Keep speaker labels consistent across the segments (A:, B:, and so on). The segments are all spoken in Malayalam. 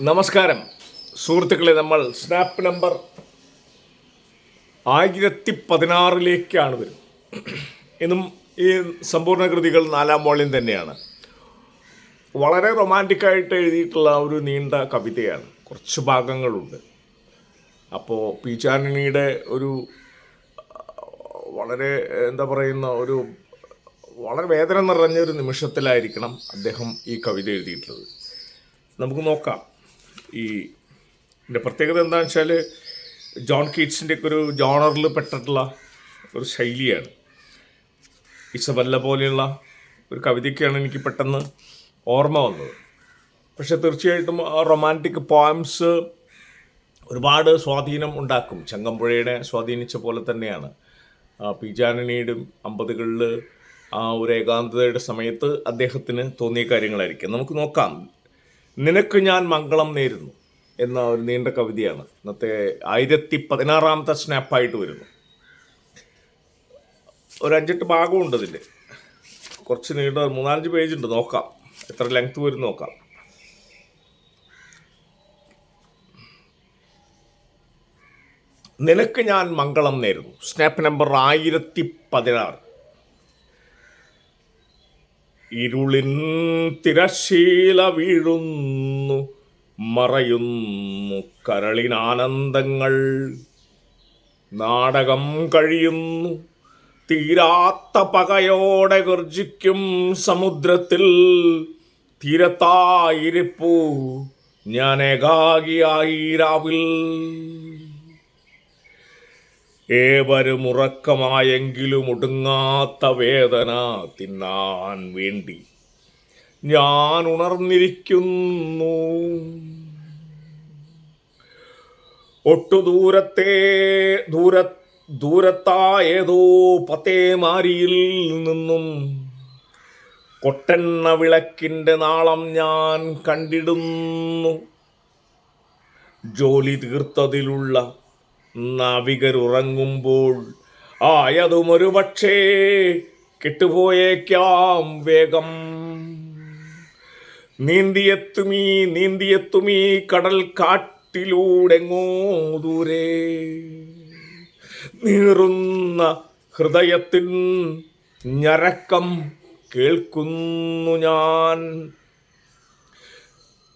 A: നമസ്കാരം. സുഹൃത്തുക്കളെ നമ്മൾ സ്നാപ്പ് നമ്പർ ആയിരത്തി പതിനാറിലേക്കാണ് വരുന്നത്. എന്നും ഈ സമ്പൂർണ കൃതികൾ നാലാം വോളിയം തന്നെയാണ്. വളരെ റൊമാന്റിക്കായിട്ട് എഴുതിയിട്ടുള്ള ഒരു നീണ്ട കവിതയാണ്. കുറച്ച് ഭാഗങ്ങളുണ്ട്. അപ്പോൾ പി ചാനണിയുടെ ഒരു വളരെ എന്താ പറയുന്ന ഒരു വളരെ വേദന നിറഞ്ഞ ഒരു നിമിഷത്തിലായിരിക്കണം അദ്ദേഹം ഈ കവിത എഴുതിയിട്ടുള്ളത്. നമുക്ക് നോക്കാം. ഈ ഇതിന്റെ പ്രത്യേകത എന്താണെന്ന് വെച്ചാൽ ജോൺ കീറ്റ്സിന്റെ ഒക്കെ ഒരു ജോണറിൽ പെട്ടിട്ടുള്ള ഒരു ശൈലിയാണ്. ഇസബല്ല പോലെയുള്ള ഒരു കവിതയ്ക്കാണ് എനിക്ക് പെട്ടെന്ന് ഓർമ്മ വന്നത്. പക്ഷെ തീർച്ചയായിട്ടും ആ റൊമാന്റിക് പോയംസ് ഒരുപാട് സ്വാധീനം ഉണ്ടാക്കും. ചങ്ങമ്പുഴയുടെ സ്വാധീനിച്ച പോലെ തന്നെയാണ്. പി ജാനനിയുടെയും അമ്പതുകളിൽ ആ ഒരു ഏകാന്തതയുടെ സമയത്ത് അദ്ദേഹത്തിന് തോന്നിയ കാര്യങ്ങളായിരിക്കും. നമുക്ക് നോക്കാം. നിനക്ക് ഞാൻ മംഗളം നേരുന്നു എന്ന ഒരു നീണ്ട കവിതയാണ്. ഇന്നത്തെ ആയിരത്തി പതിനാറാമത്തെ സ്നാപ്പായിട്ട് വരുന്നു. ഒരു അഞ്ചെട്ട് ഭാഗമുണ്ട് ഇതിന്റെ കുറച്ച് നീണ്ട മൂന്നാലഞ്ച് പേജ് ഉണ്ട് നോക്കാം. എത്ര ലെങ്ത് വരും നോക്കാം. നിനക്ക് ഞാൻ മംഗളം നേരുന്നു. സ്നാപ്പ് നമ്പർ ആയിരത്തി പതിനാറ്. ഇരുളിൻ തിരശീല വീഴുന്നു മറയുന്നു കരളിനാനന്ദങ്ങൾ. നാടകം കഴിയുന്നു തീരാത്ത പകയോടെ ഗർജിക്കും സമുദ്രത്തിൽ. തീരത്തായിരിപ്പൂ ഞാൻ ഏകാകിയായി രാവിൽ. ഏവരും ഉറക്കമായെങ്കിലും ഒടുങ്ങാത്ത വേദന തിന്നാൻ വേണ്ടി ഞാൻ ഉണർന്നിരിക്കുന്നു. ഒട്ടു ദൂരത്തെ ദൂര ദൂരത്തായതോ പത്തേമാരിയിൽ നിന്നും കൊട്ടെണ്ണ വിളക്കിന്റെ നാളം ഞാൻ കണ്ടിടുന്നു. ജോലി തീർത്തതിലുള്ള നാവികരുറങ്ങുമ്പോൾ ആയതും ഒരു പക്ഷേ കെട്ടുപോയേക്കാം വേഗം. നീന്തിയെത്തുമീ നീന്തിയെത്തുമീ കടൽ കാട്ടിലൂടെങ്ങോ ദൂരെ. നീറുന്ന ഹൃദയത്തിൻ ഞരക്കം കേൾക്കുന്നു ഞാൻ.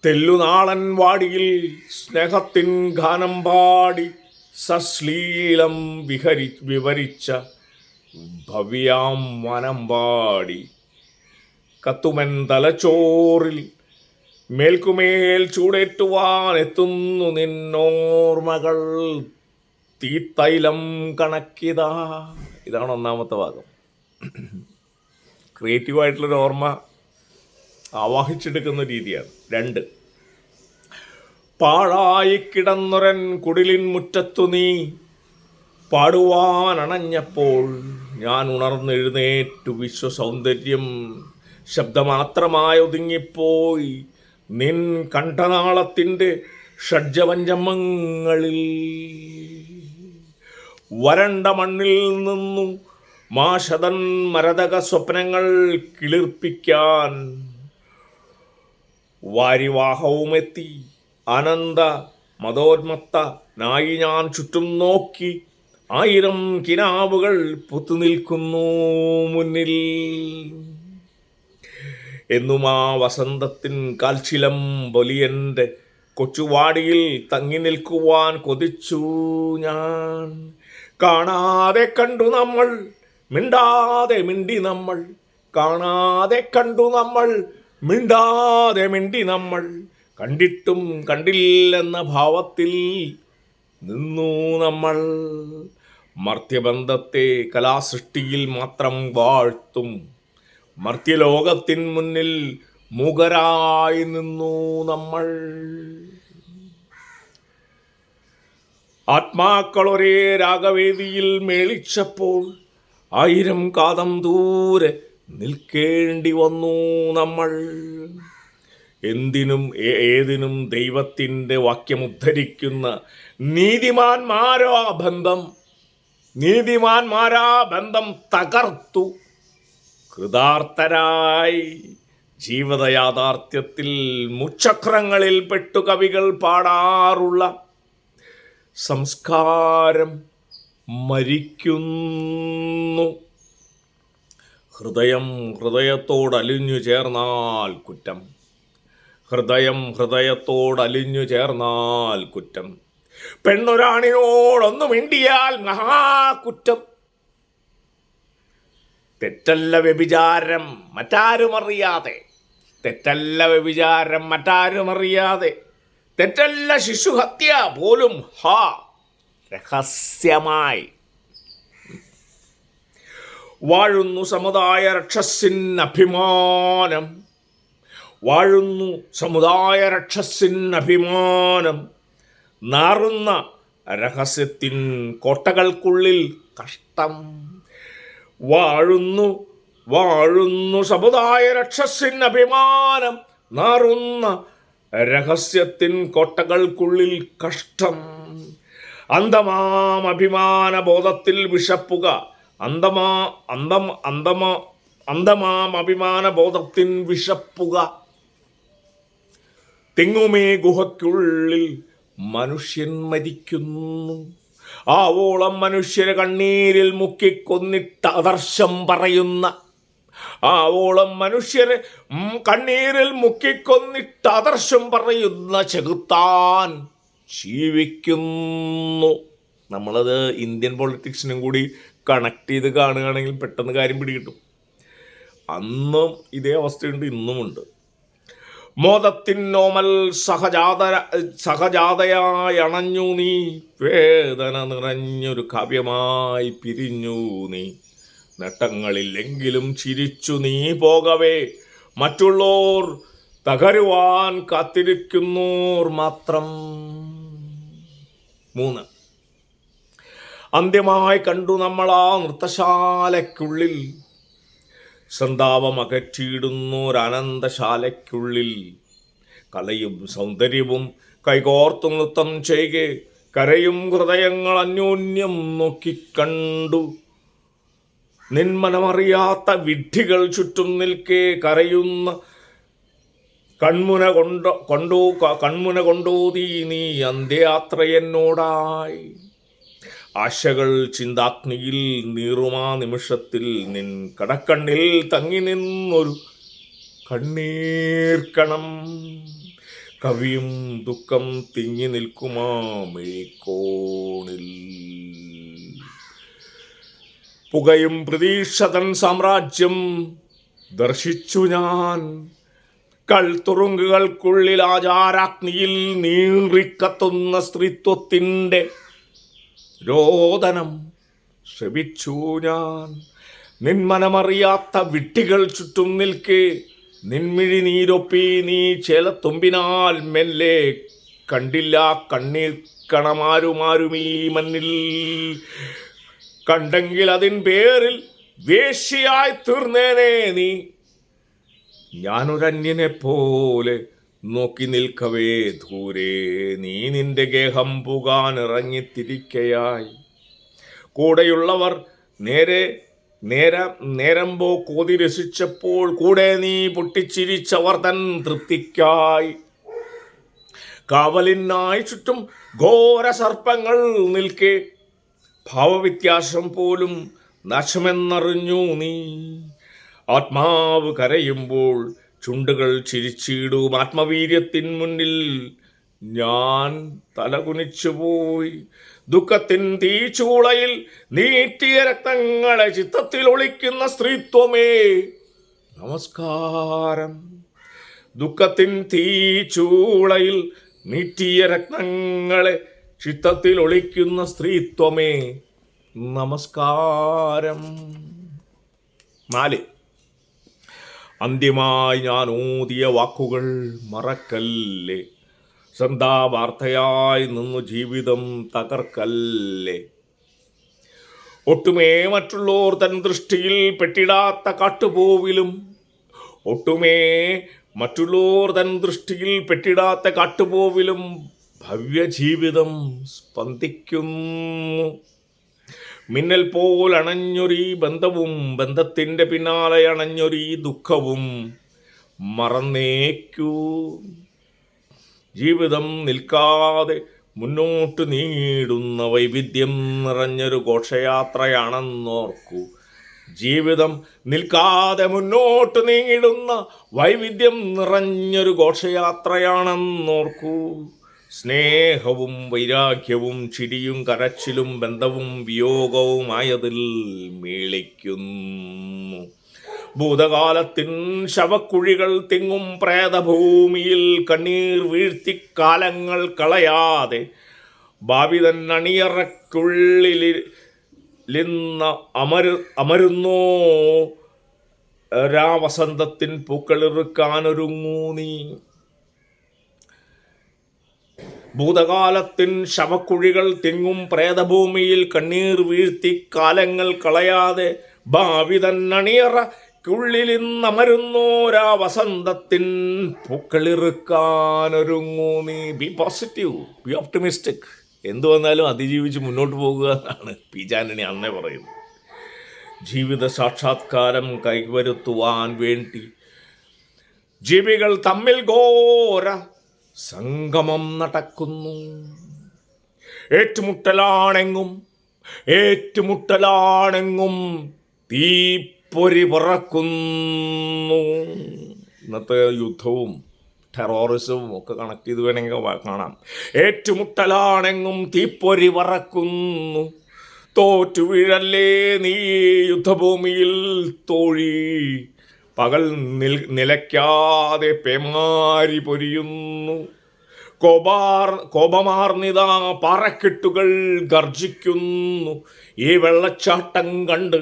A: തെല്ലുനാളൻ വാടിയിൽ സ്നേഹത്തിൻ ഗാനം പാടി സശ്ലീലം വിഹരി വിവരിച്ച ഭവ്യാം വനം പാടി കത്തുമൻ തലച്ചോറിൽ മേൽക്കുമേൽ ചൂടേറ്റുവാൻ എത്തുന്നു നിന്നോർമകൾ തീത്തൈലം കണക്കിതാ. ഇതാണ് ഒന്നാമത്തെ ഭാഗം. ക്രിയേറ്റീവായിട്ടുള്ളൊരു ഓർമ്മ ആവാഹിച്ചെടുക്കുന്ന രീതിയാണ്. രണ്ട്. പാഴായി കിടന്നുരൻ കുടിലിൻ മുറ്റത്തു നീ. പാടുവാൻ അണഞ്ഞപ്പോൾ ഞാൻ ഉണർന്നെഴുന്നേറ്റു വിശ്വസൗന്ദര്യം. ശബ്ദമാത്രമായി ഒതുങ്ങിപ്പോയി നിൻ കണ്ഠനാളത്തിന്റെ ഷഡ്ജപഞ്ചമങ്ങളിൽ വരണ്ട മണ്ണിൽ നിന്നു മാഷതൻ മരതക സ്വപ്നങ്ങൾ കിളിർപ്പിക്കാൻ. വാരിവാഹവുമെത്തി. അനന്ത മതോന്മത്ത നായി ഞാൻ ചുറ്റും നോക്കി ആയിരം കിനാവുകൾ പുത്തുനിൽക്കുന്നു മുന്നിൽ. എന്നും ആ വസന്തത്തിൻ കാൽച്ചിലം പൊലിയന്റെ കൊച്ചുവാടിയിൽ തങ്ങി നിൽക്കുവാൻ കൊതിച്ചു ഞാൻ. കാണാതെ കണ്ടു നമ്മൾ മിണ്ടാതെ മിണ്ടി നമ്മൾ. കാണാതെ കണ്ടു നമ്മൾ മിണ്ടാതെ മിണ്ടി നമ്മൾ. കണ്ടിട്ടും കണ്ടില്ലെന്ന ഭാവത്തിൽ നിന്നു നമ്മൾ. മർത്യബന്ധത്തെ കലാസൃഷ്ടിയിൽ മാത്രം വാഴ്ത്തും. മർത്യലോകത്തിൻ മുന്നിൽ മുഖരായി നിന്നു നമ്മൾ. ആത്മാക്കൾ ഒരേ രാഗവേദിയിൽ മേളിച്ചപ്പോൾ ആയിരം കാതം ദൂരെ നിൽക്കേണ്ടി വന്നു നമ്മൾ. എന്തിനും ഏതിനും ദൈവത്തിന്റെ വാക്യം ഉദ്ധരിക്കുന്ന നീതിമാന്മാരോ ബന്ധം? നീതിമാന്മാരാ ബന്ധം തകർത്തു. കൃതാർത്ഥരായി ജീവിത യാഥാർത്ഥ്യത്തിൽ മുച്ചക്രങ്ങളിൽ പെട്ടു കവികൾ പാടാറുള്ള സംസ്കാരം മരിക്കുന്നു. ഹൃദയം ഹൃദയത്തോടലിഞ്ഞു ചേർന്നാൽ കുറ്റം. ഹൃദയം ഹൃദയത്തോടലിഞ്ഞു ചേർന്നാൽ കുറ്റം. പെണ്ണൊരാണിനോടൊന്നു മിണ്ടിയാൽ മഹാകുറ്റം. തെറ്റല്ല വ്യഭിചാരം മറ്റാരും അറിയാതെ തെറ്റല്ല വ്യഭിചാരം മറ്റാരും അറിയാതെ തെറ്റല്ല ശിശുഹത്യ പോലും ഹാ രഹസ്യമായി. വാഴുന്നു സമുദായ രക്ഷസിൻ അഭിമാനം. വാഴുന്നു സമുദായ രക്ഷസിൻ അഭിമാനം. നാറുന്ന രഹസ്യത്തിൻ കോട്ടകൾക്കുള്ളിൽ കഷ്ടം. വാഴുന്നു വാഴുന്നു സമുദായ രക്ഷസിൻ അഭിമാനം. നാറുന്ന രഹസ്യത്തിൻ കോട്ടകൾക്കുള്ളിൽ കഷ്ടം. അന്തമാം അഭിമാന ബോധത്തിൽ വിഷപ്പുക അന്തമാ അന്തം അന്തമാ അന്തമാം അഭിമാന ബോധത്തിൻ വിഷപ്പുക തെങ്ങുമേ ഗുഹയ്ക്കുള്ളിൽ മനുഷ്യൻ മരിക്കുന്നു. ആവോളം മനുഷ്യരെ കണ്ണീരിൽ മുക്കിക്കൊന്നിട്ട് ആദർശം പറയുന്ന ആവോളം മനുഷ്യരെ കണ്ണീരിൽ മുക്കിക്കൊന്നിട്ട് ആദർശം പറയുന്ന ചെകുത്താൻ ജീവിക്കുന്നു. നമ്മളത് ഇന്ത്യൻ പൊളിറ്റിക്സിനും കൂടി കണക്ട് ചെയ്ത് കാണുകയാണെങ്കിൽ പെട്ടെന്ന് കാര്യം പിടികിട്ടും. അന്നും ഇതേ അവസ്ഥയുണ്ട് ഇന്നുമുണ്ട്. മോദത്തിനോമൽ സഹജാത സഹജാതയായി അണഞ്ഞു നീ. വേദന നിറഞ്ഞൊരു കാവ്യമായി പിരിഞ്ഞു നീ. നട്ടങ്ങളില്ലെങ്കിലും ചിരിച്ചു നീ പോകവേ. മറ്റുള്ളോർ തകരുവാൻ കാത്തിരിക്കുന്നോർ മാത്രം. മൂന്ന്. അന്ത്യമായി കണ്ടു നമ്മൾ ആ നൃത്തശാലയ്ക്കുള്ളിൽ സന്താപം അകറ്റിയിടുന്നൊരനന്തശാലയ്ക്കുള്ളിൽ കലയും സൗന്ദര്യവും കൈകോർത്തു നൃത്തം ചെയ്കെ കരയും ഹൃദയങ്ങൾ അന്യോന്യം നോക്കിക്കണ്ടു. നിന്മനമറിയാത്ത വിഡ്ഢികൾ ചുറ്റും നിൽക്കെ കരയുന്ന കൺമുന കൊണ്ടോ കൊണ്ടോ കൺമുന കൊണ്ടോതീ നീ അന്ത്യയാത്രയെന്നോടായി. ആശകൾ ചിന്താഗ്നിയിൽ നീറുമാ നിമിഷത്തിൽ നിൻ കടക്കണ്ണിൽ തങ്ങി നിന്നൊരു കണ്ണീർക്കണം. കവിയും ദുഃഖം തിങ്ങി നിൽക്കുമാ മെയ്ക്കോണിൽ പുകയും പ്രതീക്ഷതൻ സാമ്രാജ്യം ദർശിച്ചു ഞാൻ. കൾത്തുറുങ്കുകൾക്കുള്ളിൽ ആചാരാഗ്നിയിൽ നീറിക്കത്തുന്ന സ്ത്രീത്വത്തിന്റെ രോദനം ശ്രമിച്ചു ഞാൻ. നിന്മനമറിയാത്ത വിട്ടികൾ ചുറ്റും നിൽക്കെ നിൻമിഴി നീരൊപ്പി നീ ചേലത്തുമ്പിനാൽ മെല്ലെ കണ്ടില്ല കണ്ണീർ കണമാരുമാരുമീ മണ്ണിൽ. കണ്ടെങ്കിൽ അതിൻ പേരിൽ വേശ്യയായി തീർന്നേനെ നീ. ഞാനൊരന്യനെ പോലെ നോക്കി നിൽക്കവേ ദൂരെ നീ നിന്റെ ഗേഹം പുകാൻ ഇറങ്ങിത്തിരിക്കയായി കൂടെയുള്ളവർ നേരെ നേരം നേരമ്പോ കോതി രസിച്ചപ്പോൾ കൂടെ നീ പൊട്ടിച്ചിരിച്ചവർ തൻ തൃപ്തിക്കായി. കാവലിനായി ചുറ്റും ഘോര സർപ്പങ്ങൾ നിൽക്കെ ഭാവവ്യത്യാസം പോലും നാശമെന്നറിഞ്ഞു നീ. ആത്മാവ് കരയുമ്പോൾ ചുണ്ടുകൾ ചിരിച്ചിടും. ആത്മവീര്യത്തിൻ മുന്നിൽ ഞാൻ തലകുനിച്ചുപോയി. ദുഃഖത്തിൻ തീച്ചൂളയിൽ നീറ്റിയ രക്തങ്ങളെ ചിത്തത്തിൽ ഒളിക്കുന്ന സ്ത്രീത്വമേ. നമസ്കാരം. ദുഃഖത്തിൻ തീച്ചൂളയിൽ നീറ്റിയ രക്തങ്ങളെ ചിത്തത്തിൽ ഒളിക്കുന്ന സ്ത്രീത്വമേ. നമസ്കാരം. നാല്. അന്ത്യമായി ഞാൻ ഊതിയ വാക്കുകൾ മറക്കല്ലേ? ശ്രദ്ധാവാർത്തയായി നിന്നു ജീവിതം തകർക്കല്ലേ? ഒട്ടുമേ മറ്റുള്ളോർ തൻ ദൃഷ്ടിയിൽ പെട്ടിടാത്ത കാട്ടുപോവിലും ഒട്ടുമേ മറ്റുള്ളോർ തൻ ദൃഷ്ടിയിൽ പെട്ടിടാത്ത കാട്ടുപോവിലും ഭവ്യജീവിതം സ്പന്ദിക്കുന്നു. മിന്നൽ പോൽ അണഞ്ഞൊരീ ബന്ധവും ബന്ധത്തിന്റെ പിന്നാലെ അണഞ്ഞൊരീ ദുഃഖവും. മറന്നേക്കൂ. ജീവിതം നിൽക്കാതെ മുന്നോട്ട് നീടുന്ന വൈവിധ്യം നിറഞ്ഞൊരു ഘോഷയാത്രയാണെന്നോർക്കൂ. ജീവിതം നിൽക്കാതെ മുന്നോട്ട് നീടുന്ന വൈവിധ്യം നിറഞ്ഞൊരു ഘോഷയാത്രയാണെന്നോർക്കൂ. സ്നേഹവും വൈരാഗ്യവും ചിടിയും കരച്ചിലും ബന്ധവും വിയോഗവുമായതിൽ മേളിക്കുന്നു. ഭൂതകാലത്തിൻ ശവക്കുഴികൾ തിങ്ങും പ്രേതഭൂമിയിൽ കണ്ണീർ വീഴ്ത്തി കാലങ്ങൾ കളയാതെ ഭാവി തന്നണിയറക്കുള്ളിൽ ലിന്ന അമരു അമരുന്നോ? രാവസന്തത്തിൻ പൂക്കളിറുക്കാനൊരുങ്ങൂ നീ. ഭൂതകാലത്തിൻ ശവക്കുഴികൾ തിങ്ങും പ്രേതഭൂമിയിൽ കണ്ണീർ വീഴ്ത്തി കാലങ്ങൾ കളയാതെ ഭാവി തന്നണിയറ ക്കുള്ളിലിന്നമരുന്നോരാ വസന്തത്തിൻ പൂക്കളിറുക്കാനൊരുങ്ങൂ നീ. ബി പോസിറ്റീവ് ബി ഓപ്റ്റിമിസ്റ്റിക് എന്തു വന്നാലും അതിജീവിച്ച് മുന്നോട്ട് പോകുക എന്നാണ് പി ജാനണി അന്നേ പറയുന്നത്. ജീവിത സാക്ഷാത്കാരം കൈവരുത്തുവാൻ വേണ്ടി ജീവികൾ തമ്മിൽ ഘോര സംഗമം നടക്കുന്നു. ഏറ്റുമുട്ടലാണെങ്ങും ഏറ്റുമുട്ടലാണെങ്ങും തീപ്പൊരി പറക്കുന്നു. ഇന്നത്തെ യുദ്ധവും ടെററിസവും ഒക്കെ കണക്ട് ചെയ്ത് വേണമെങ്കിൽ കാണാം. ഏറ്റുമുട്ടലാണെങ്ങും തീപ്പൊരി പറക്കുന്നു. തോറ്റു വീഴല്ലേ നീ യുദ്ധഭൂമിയിൽ തോഴി? പകൽ നിൽ നിലയ്ക്കാതെ പേമാരി പൊരിയുന്നു. കോപാർ കോപമാർന്നിതാ പാറക്കെട്ടുകൾ ഗർജിക്കുന്നു. ഈ വെള്ളച്ചാട്ടം കണ്ട്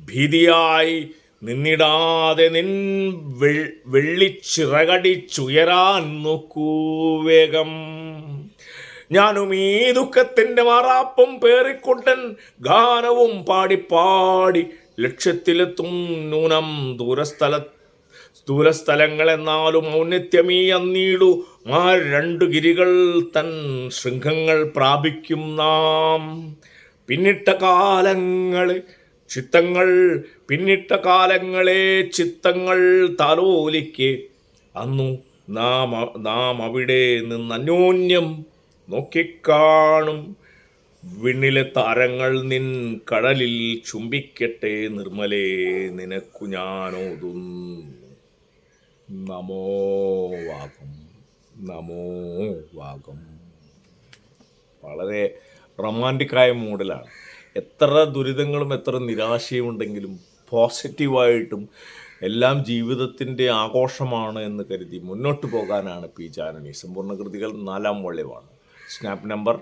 A: ഭീതിയായി നിന്നിടാതെ നിൻ വെള്ളിച്ചിറകടിച്ചുയരാൻ നോക്കൂ വേഗം. ഞാനും ഈ ദുഃഖത്തിന്റെ മാറാപ്പും പേറിക്കൊണ്ടൻ ഗാനവും പാടി പാടി ലക്ഷ്യത്തിലെത്തും നൂനം ദൂരസ്ഥല ദൂരസ്ഥലങ്ങളെന്നാലും ഔന്നത്യമീ അന്നീടു. ആ രണ്ടു ഗിരികൾ തൻ ശൃംഖങ്ങൾ പ്രാപിക്കും നാം. പിന്നിട്ട കാലങ്ങളെ ചിത്തങ്ങൾ പിന്നിട്ട കാലങ്ങളെ ചിത്തങ്ങൾ തലോലിക്ക്. അന്നു നാം നാം അവിടെ നിന്ന് അന്യോന്യം നോക്കിക്കാണും. വിണ്ണിലെ താരങ്ങൾ നിൻ കടലിൽ ചുംബിക്കട്ടെ നിർമ്മലേ നിനക്കു ഞാനോതുന്നു നമോ വാഗം നമോ വാഗം. വളരെ റൊമാന്റിക്കായ മൂഡിലാണ് എത്ര ദുരിതങ്ങളും എത്ര നിരാശയും ഉണ്ടെങ്കിലും പോസിറ്റീവായിട്ടും എല്ലാം ജീവിതത്തിന്റെ ആഘോഷമാണ് എന്ന് കരുതി മുന്നോട്ട് പോകാനാണ് പി ജാനനി. സമ്പൂർണ കൃതികൾ നാലാം വള്ളിവാണ്. സ്നാപ്പ് നമ്പർ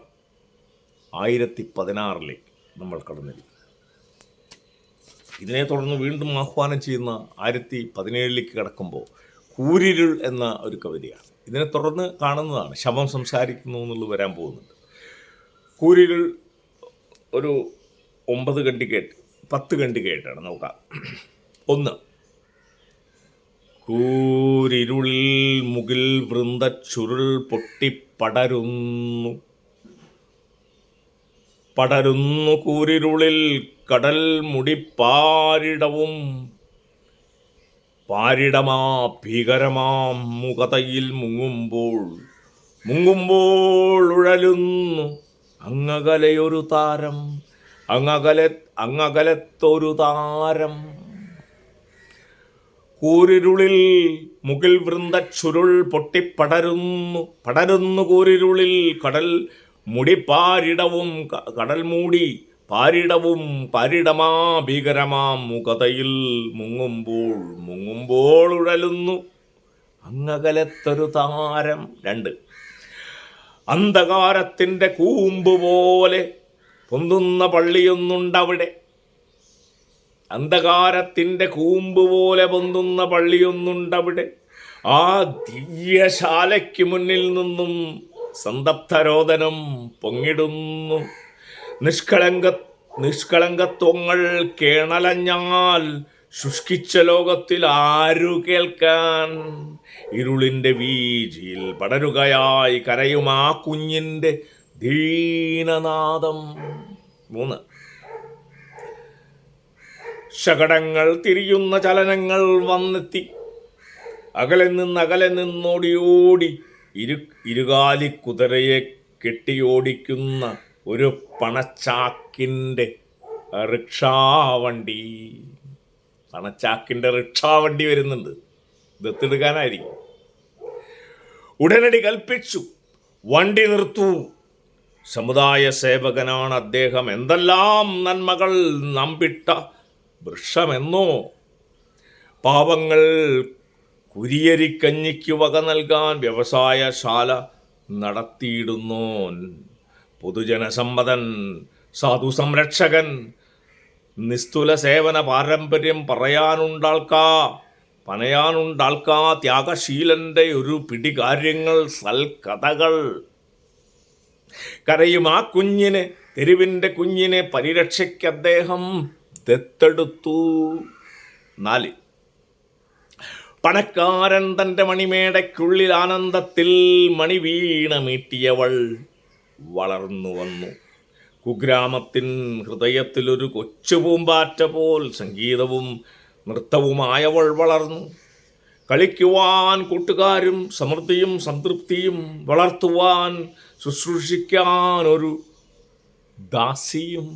A: ആയിരത്തി പതിനാറിലേക്ക് നമ്മൾ കടന്നിരിക്കും ഇതിനെ തുടർന്ന് വീണ്ടും ആഹ്വാനം ചെയ്യുന്ന ആയിരത്തി പതിനേഴിലേക്ക് കടക്കുമ്പോൾ കൂരിരുൾ എന്ന ഒരു കവിതയാണ്. ഇതിനെ തുടർന്ന് കാണുന്നതാണ് ശവം സംസാരിക്കുന്നു എന്നുള്ളത് വരാൻ പോകുന്നുണ്ട്. കൂരിരുൾ ഒരു ഒമ്പത് കണ്ടിക്കേട്ട് പത്ത് കണ്ടിക്കേട്ടാണ് നോക്കാം ഒന്ന്. കൂരിരുളിൽ മുകിൽ വൃന്ദ ചുരുൾ പൊട്ടിപ്പടരുന്നു. പടരുന്നു കൂരിരുളിൽ കടൽ മുടിപ്പാരിടവും പാരിടമാ ഭീകരമാം മുഖതയിൽ മുങ്ങുമ്പോൾ മുങ്ങുമ്പോൾ ഉഴലുന്നു അങ്ങകലയൊരു താരം അങ്ങകല അങ്ങകലത്തൊരു താരം. കൂരിരുളിൽ മുകിൽ വൃന്ദ ചുരുൾ പൊട്ടിപ്പടരുന്നു പടരുന്നു കൂരിരുളിൽ കടൽ മുടിപ്പാരിടവും കടൽ മൂടി പാരിടവും പാരിടമാ ഭീകരമാം മുഖതയിൽ മുങ്ങുമ്പോൾ മുങ്ങുമ്പോൾ ഉഴലുന്നു. അങ്ങകലത്തൊരു താരം രണ്ട്. അന്ധകാരത്തിന്റെ കൂമ്പ് പോലെ പൊന്തുന്ന പള്ളിയൊന്നുണ്ടവിടെ. അന്ധകാരത്തിന്റെ കൂമ്പ് പോലെ പൊന്തുന്ന പള്ളിയൊന്നുണ്ടവിടെ. ആ ദിവ്യശാലയ്ക്ക് മുന്നിൽ നിന്നും സന്തപ്തരോദനം പൊങ്ങിടുന്നു. നിഷ്കളങ്ക നിഷ്കളങ്കത്വങ്ങൾ കേണലഞ്ഞാൽ ശുഷ്കിച്ച ലോകത്തിൽ ആരു കേൾക്കാൻ? ഇരുളിന്റെ വീജിയിൽ പടരുകയായി കരയും ആ കുഞ്ഞിന്റെ ദീനനാദം. മൂന്ന്. ശകടങ്ങൾ തിരിയുന്ന ചലനങ്ങൾ വന്നെത്തി. അകലെ നിന്ന് അകലെ നിന്നോടിയോടി ഇരു ഇരുകാലി കുതിരയെ കെട്ടിയോടിക്കുന്ന ഒരു പണച്ചാക്കിന്റെ റിക്ഷാവണ്ടി. പണച്ചാക്കിന്റെ റിക്ഷാവണ്ടി വരുന്നുണ്ട്. ദത്തെടുക്കാനായിരിക്കും. ഉടനടി കൽപ്പിച്ചു. വണ്ടി നിർത്തൂ. സമുദായ സേവകനാണ് അദ്ദേഹം. എന്തെല്ലാം നന്മകൾ നമ്പിട്ട വൃക്ഷമെന്നോ. പാവങ്ങൾ കുരിയരിക്കഞ്ഞിക്ക് വക നൽകാൻ വ്യവസായശാല നടത്തിയിടുന്നോൻ. പൊതുജനസമ്മതൻ സാധു സംരക്ഷകൻ നിസ്തുല സേവന പാരമ്പര്യം പറയാനുണ്ടാൾക്കാ പനയാനുണ്ടാൾക്കാ ത്യാഗശീലന്റെ ഒരു പിടി കാര്യങ്ങൾ സൽക്കഥകൾ കരയും ആ കുഞ്ഞിനെ തെരുവിന്റെ കുഞ്ഞിനെ പരിരക്ഷയ്ക്ക് അദ്ദേഹം ദത്തെടുത്തു. നാല്. പണക്കാരൻ തന്റെ മണിമേടയ്ക്കുള്ളിൽ ആനന്ദത്തിൽ മണി വീണമീട്ടിയവൾ വളർന്നു വന്നു. കുഗ്രാമത്തിൻ ഹൃദയത്തിലൊരു കൊച്ചു പൂമ്പാറ്റ പോൽ സംഗീതവും നൃത്തവുമായവൾ വളർന്നു. കളിക്കുവാൻ കൂട്ടുകാരും സമൃദ്ധിയും സംതൃപ്തിയും വളർത്തുവാൻ ശുശ്രൂഷിക്കാൻ ഒരു ദാസിയും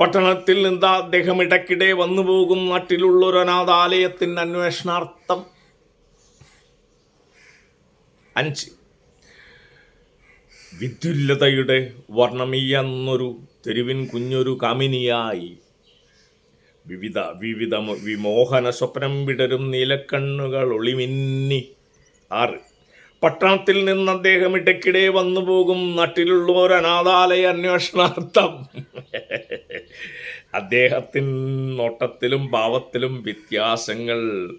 A: പട്ടണത്തിൽ നിന്ന് അദ്ദേഹം ഇടയ്ക്കിടെ വന്നു പോകും നാട്ടിലുള്ള ഒരു അനാഥാലയത്തിന്റെ അന്വേഷണാർത്ഥം. അഞ്ച്. വിദ്യുല്ലതയുടെ വർണമീയെന്നൊരു തെരുവിൻ കുഞ്ഞൊരു കാമിനിയായി. വിവിധ വിവിധ വിമോഹന സ്വപ്നം വിടരും നീലക്കണ്ണുകൾ ഒളിമിന്നി. ആറ്. പട്ടണത്തിൽ നിന്ന് അദ്ദേഹം ഇടയ്ക്കിടെ വന്നു പോകും. നാട്ടിലുള്ളവർ അനാഥാലയ അന്വേഷണാർത്ഥം. അദ്ദേഹത്തിൻ നോട്ടത്തിലും ഭാവത്തിലും വ്യത്യാസങ്ങൾ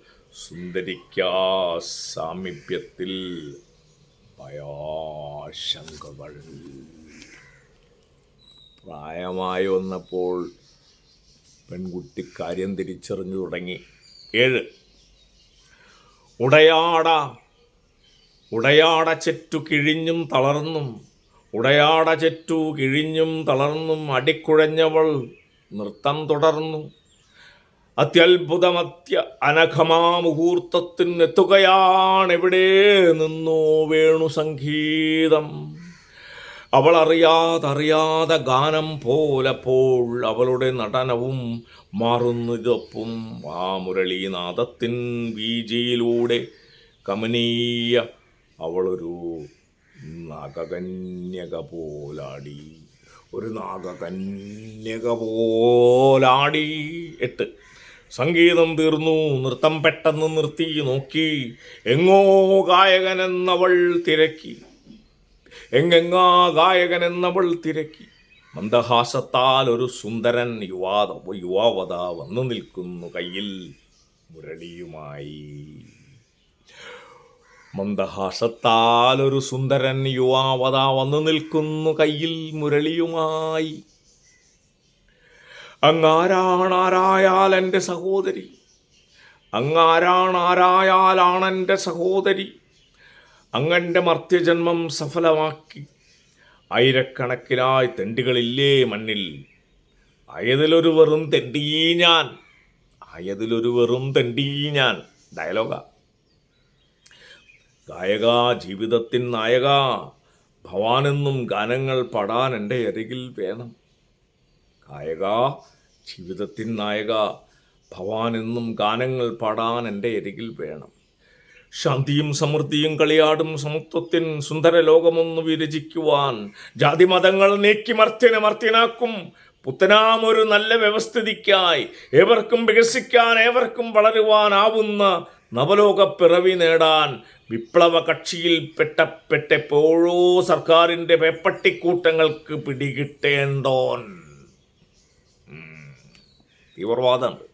A: സുന്ദരിക്കാ സാമീപ്യത്തിൽ ഭയാശങ്കകൾ. പ്രായമായി വന്നപ്പോൾ പെൺകുട്ടി കാര്യം തിരിച്ചറിഞ്ഞു തുടങ്ങി. ഏഴ്. ഉടയാട ഉടയാട ചെറ്റു കിഴിഞ്ഞും തളർന്നും ഉടയാട ചെറ്റു കിഴിഞ്ഞും തളർന്നും അടിക്കുഴഞ്ഞവൾ നൃത്തം തുടർന്നു. അത്യത്ഭുതമത്യ അനഘമാ മുഹൂർത്തത്തിന് എത്തുകയാണെവിടെ നിന്നോ വേണു സംഗീതം. അവൾ അറിയാതറിയാതെ ഗാനം പോലപ്പോൾ അവളുടെ നടനവും മാറുന്നതൊപ്പം ആ മുരളീനാദത്തിൻ വീജിയിലൂടെ കമനീയ അവളൊരു നാഗകന്യക പോലാടി. ഒരു നാഗകന്യക പോലാടി. എട്ട്. സംഗീതം തീർന്നു. നൃത്തം പെട്ടെന്ന് നിർത്തി. നോക്കി. എങ്ങോ ഗായകനെന്നവൾ തിരക്കി. എങ്ങെങ്ങാ ഗായകനെന്നവൾ തിരക്കി. മന്ദഹാസത്താൽ ഒരു സുന്ദരൻ യുവാ യുവാവത വന്നു നിൽക്കുന്നു കയ്യിൽ മുരളിയുമായി. മന്ദഹാസത്താൽ ഒരു സുന്ദരൻ യുവാവത വന്നു നിൽക്കുന്നു കയ്യിൽ മുരളിയുമായി. അങ്ങാരാണാരായാൽ എന്റെ സഹോദരി? അങ്ങാരാണാരായാലാണ് എന്റെ സഹോദരി? അങ്ങന്റെ മർത്യജന്മം സഫലമാക്കി. ആയിരക്കണക്കിനായി തെണ്ടികളില്ലേ മണ്ണിൽ? ആയതിലൊരു വെറും തെണ്ടീ ഞാൻ. ആയതിലൊരു വെറും തെണ്ടീ ഞാൻ. ഡയലോഗ. ഗായക ജീവിതത്തിൻ നായക. ഭവാനെന്നും ഗാനങ്ങൾ പാടാൻ എന്റെ അരികിൽ വേണം. ഗായക ജീവിതത്തിൻ നായക. ഭവാനെന്നും ഗാനങ്ങൾ പാടാൻ എന്റെ അരികിൽ വേണം. ശാന്തിയും സമൃദ്ധിയും കളിയാടും സമത്വത്തിൻ സുന്ദര ലോകമൊന്നു വിരചിക്കുവാൻ ജാതിമതങ്ങൾ നീക്കി മർത്യനെ മർത്യനാക്കും. പുത്തനാം ഒരു നല്ല വ്യവസ്ഥിതിക്കായി ഏവർക്കും വികസിക്കാൻ ഏവർക്കും വളരുവാനാവുന്ന നവലോക പിറവി നേടാൻ വിപ്ലവ കക്ഷിയിൽ പെട്ടപ്പെട്ടെപ്പോഴോ സർക്കാരിന്റെ പേപ്പട്ടിക്കൂട്ടങ്ങൾക്ക് പിടികിട്ടേണ്ടോൻ. തീവ്രവാദമുണ്ട്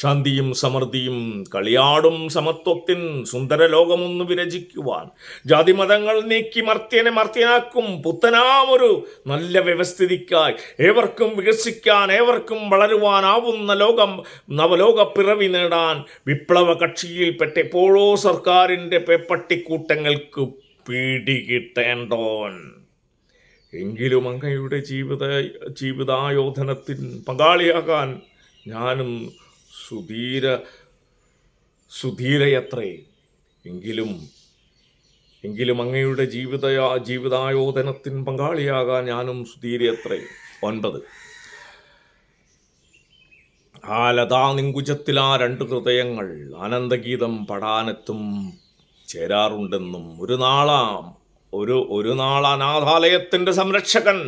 A: ശാന്തിയും സമൃദ്ധിയും കളിയാടും സമത്വത്തിൻ സുന്ദര ലോകമൊന്നു വിരചിക്കുവാൻ. ജാതിമതങ്ങൾ നീക്കി മർത്യനെ മർത്യനാക്കും. പുത്തനാമൊരു നല്ല വ്യവസ്ഥിതിക്കായി. ഏവർക്കും വികസിക്കാൻ ഏവർക്കും വളരുവാനാവുന്ന ലോകം നവലോക പിറവി നേടാൻ വിപ്ലവ കക്ഷിയിൽപ്പെട്ടെപ്പോഴോ സർക്കാരിന്റെ പേപ്പട്ടിക്കൂട്ടങ്ങൾക്ക് പിടികിട്ടേണ്ടോൻ എങ്കിലും അങ്ങയുടെ ജീവിത ജീവിതായോധനത്തിൻ പങ്കാളിയാകാൻ ഞാനും സുധീര സുധീരയത്രേ. എങ്കിലും എങ്കിലും അങ്ങയുടെ ജീവിത ജീവിതായോധനത്തിൻ പങ്കാളിയാകാൻ ഞാനും സുധീരയത്രേ. ഒൻപത്. ആ ലതാ നിങ്കുജത്തിൽ ആ രണ്ട് ഹൃദയങ്ങൾ ആനന്ദഗീതം പടാനെത്തും ചേരാറുണ്ടെന്നും ഒരു നാളാം ഒരു ഒരു നാൾ അനാഥാലയത്തിന്റെ സംരക്ഷകൻ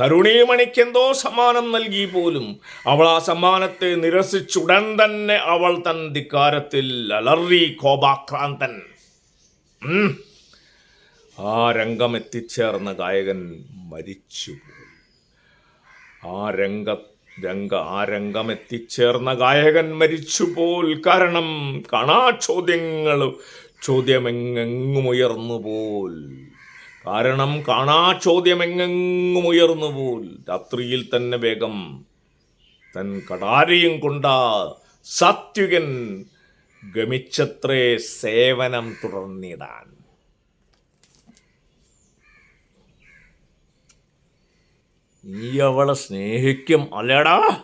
A: തരുണീമണിക്കെന്തോ സമ്മാനം നൽകി പോലും അവൾ ആ സമ്മാനത്തെ നിരസിച്ചുടൻ തന്നെ അവൾ തൻ ധിക്കാരത്തിൽ അലറി കോപാക്രാന്തൻ. ആ രംഗം എത്തിച്ചേർന്ന ഗായകൻ മരിച്ചുപോയി. ആ രംഗ രംഗ ആ രംഗം എത്തിച്ചേർന്ന ഗായകൻ മരിച്ചുപോൽ കാരണം കാണാ ചോദ്യങ്ങൾ പോൽ കാരണം കാണാ ചോദ്യമെങ്ങുമുയർന്നു പോൽ രാത്രിയിൽ തന്നെ വേഗം തൻ കടാരയും കൊണ്ട സാത്വികൻ ഗമിച്ചത്രേ സേവനം തുടർന്നിടാൻ. നീ അവളെ സ്നേഹിക്കും അല്ലേടാ?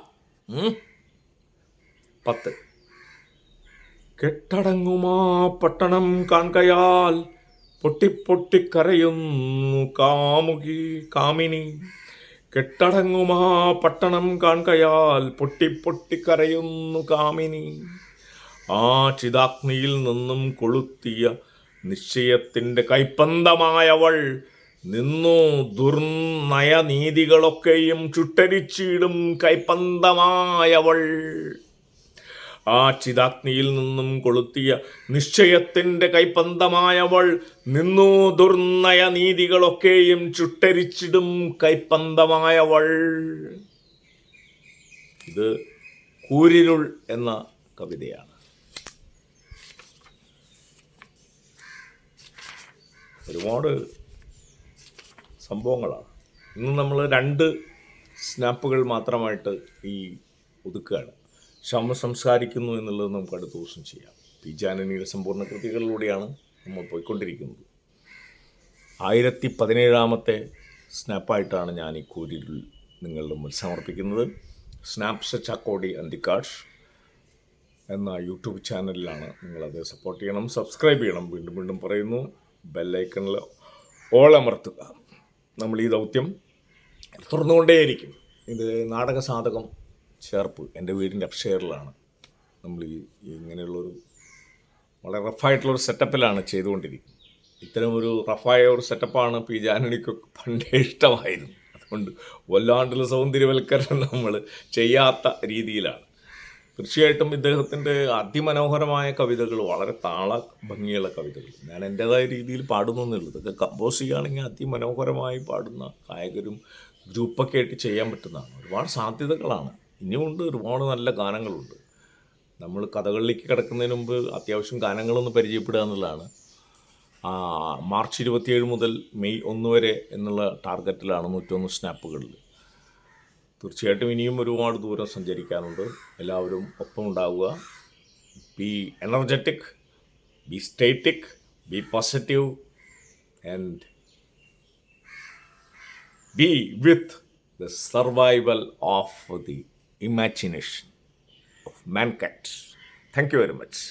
A: പത്ത്. കെട്ടടങ്ങുമാ പട്ടണം കാൺകയാൽ പൊട്ടിപ്പൊട്ടിക്കരയുന്നു കാമുകി കാമിനി. കെട്ടടങ്ങുമാ പട്ടണം കാൺകയാൽ പൊട്ടിപ്പൊട്ടിക്കരയുന്നു കാമിനി. ആ ചിതാഗ്നിയിൽ നിന്നും കൊളുത്തിയ നിശ്ചയത്തിന്റെ കൈപ്പന്തമായവൾ നിന്നു ദുർനയനീതികളൊക്കെയും ചുട്ടരിച്ചിടും കൈപ്പന്തമായവൾ. ആ ചിതാഗ്നിയിൽ നിന്നും കൊളുത്തിയ നിശ്ചയത്തിന്റെ കൈപ്പന്തമായവൾ നിന്നു ദുർനയ നീതികളൊക്കെയും ചുട്ടരിച്ചിടും കൈപ്പന്തമായവൾ. ഇത് കൂരിരുൾ എന്ന കവിതയാണ്. ഒരുപാട് സംഭവങ്ങളാണ്. ഇന്ന് നമ്മൾ രണ്ട് സ്നാപ്പുകൾ മാത്രമായിട്ട് ഈ ഒതുക്കുകയാണ്. ശവം സംസാരിക്കുന്നു എന്നുള്ളത് നമുക്ക് അടുത്ത ദിവസം ചെയ്യാം. പി ജാനനിയുടെ സമ്പൂർണ കൃതികളിലൂടെയാണ് നമ്മൾ പോയിക്കൊണ്ടിരിക്കുന്നത്. ആയിരത്തി പതിനേഴാമത്തെ സ്നാപ്പായിട്ടാണ് ഞാൻ ഈ കൂരിൽ നിങ്ങളുടെ മുന്നിൽ സമർപ്പിക്കുന്നത്. സ്നാപ്സ് ചക്കോടി അന്തിക്കാഷ് എന്ന യൂട്യൂബ് ചാനലിലാണ് നിങ്ങളത് സപ്പോർട്ട് ചെയ്യണം. സബ്സ്ക്രൈബ് ചെയ്യണം. വീണ്ടും വീണ്ടും പറയുന്നു. ബെല്ലൈക്കണിൽ ഓൾ അമർത്തുക. നമ്മൾ ഈ ദൗത്യം തുറന്നുകൊണ്ടേയിരിക്കും. ഇത് നാടക സാധകം ചേർപ്പ് എന്റെ വീടിന്റെ അപ്ഷെയറിലാണ് നമ്മൾ ഈ ഇങ്ങനെയുള്ളൊരു വളരെ റഫായിട്ടുള്ളൊരു സെറ്റപ്പിലാണ് ചെയ്തുകൊണ്ടിരിക്കുന്നത്. ഇത്തരം ഒരു റഫായ ഒരു സെറ്റപ്പാണ് പി ജാനണിക്കൊക്കെ പണ്ടേ ഇഷ്ടമായിരുന്നു. അതുകൊണ്ട് വല്ലാണ്ടുള്ള സൗന്ദര്യവൽക്കരണം നമ്മൾ ചെയ്യാത്ത രീതിയിലാണ്. തീർച്ചയായിട്ടും ഇദ്ദേഹത്തിന്റെ അതിമനോഹരമായ കവിതകൾ വളരെ താള ഭംഗിയുള്ള കവിതകൾ. ഞാൻ എന്റേതായ രീതിയിൽ പാടുന്നു എന്നുള്ളത് ഇതൊക്കെ കമ്പോസ് ചെയ്യുകയാണെങ്കിൽ അതിമനോഹരമായി പാടുന്ന ഗായകരും ഗ്രൂപ്പൊക്കെ ആയിട്ട് ചെയ്യാൻ പറ്റുന്നതാണ്. ഒരുപാട് സാധ്യതകളാണ്. ഇനിയുമുണ്ട് ഒരുപാട് നല്ല ഗാനങ്ങളുണ്ട്. നമ്മൾ കഥകളിലേക്ക് കിടക്കുന്നതിന് മുമ്പ് അത്യാവശ്യം ഗാനങ്ങളൊന്ന് പരിചയപ്പെടുക എന്നുള്ളതാണ്. മാർച്ച് ഇരുപത്തിയേഴ് മുതൽ മെയ് ഒന്ന് വരെ എന്നുള്ള ടാർഗറ്റിലാണ് നൂറ്റൊന്ന് സ്നാപ്പുകളിൽ. തീർച്ചയായിട്ടും ഇനിയും ഒരുപാട് ദൂരം സഞ്ചരിക്കാനുണ്ട്. എല്ലാവരും ഒപ്പം ഉണ്ടാവുക. Be energetic be static be positive and be with the survival of the imagination of mankind. Thank you very much.